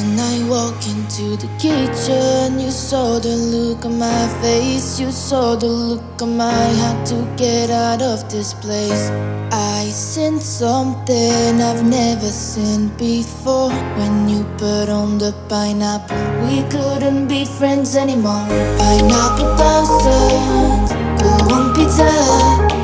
When I walk into the kitchen, you saw the look on my face. You saw the look on my heart to get out of this place. I sensed something I've never seen before. When you put on the pineapple, we couldn't be friends anymore. Pineapple thousand, go on pizza.